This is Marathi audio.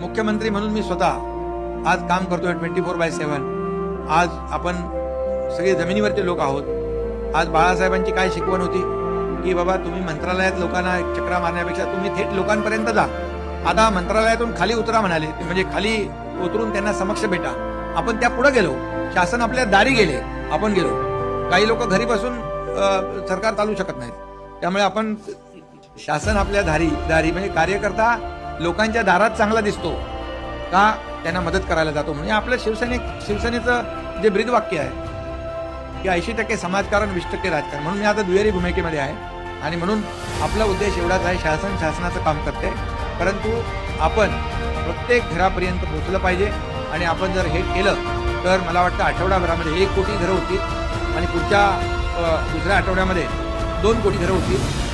मुख्यमंत्री म्हणून मी स्वतः आज काम करतोय ट्वेंटी फोर बाय सेव्हन आज आपण सगळे जमिनीवरचे लोक आहोत. आज बाळासाहेबांची काय शिकवण होती? की बाबा तुम्ही मंत्रालयात लोकांना चक्रा मारण्यापेक्षा तुम्ही थेट लोकांपर्यंत जा. आता मंत्रालयातून खाली उतरा म्हणाले म्हणजे खाली उतरून त्यांना समक्ष भेटा. आपण त्या पुढे गेलो. शासन आपल्या दारी गेले. आपण गेलो. काही लोक घरी बसून सरकार चालू शकत नाहीत. त्यामुळे आपण शासन आपल्या दारी दारी म्हणजे कार्यकर्ता लोकांच्या दारात चांगला दिसतो का त्यांना मदत करायला जातो म्हणजे आपलं शिवसेने शिवसेनेचं जे ब्रीदवाक्य आहे की ऐंशी टक्के समाजकारण वीस टक्के राजकारण म्हणून मी आता दुहेरी भूमिकेमध्ये आहे. आणि म्हणून आपला उद्देश एवढाच आहे शासन शासनाचं काम करते. परंतु आपण प्रत्येक घरापर्यंत पोहोचलं पाहिजे. आणि आपण जर हे केलं तर मला वाटतं आठवडाभरामध्ये एक कोटी घरं होतील. आणि पुढच्या दुसऱ्या आठवड्यामध्ये दोन कोटी घरं होतील.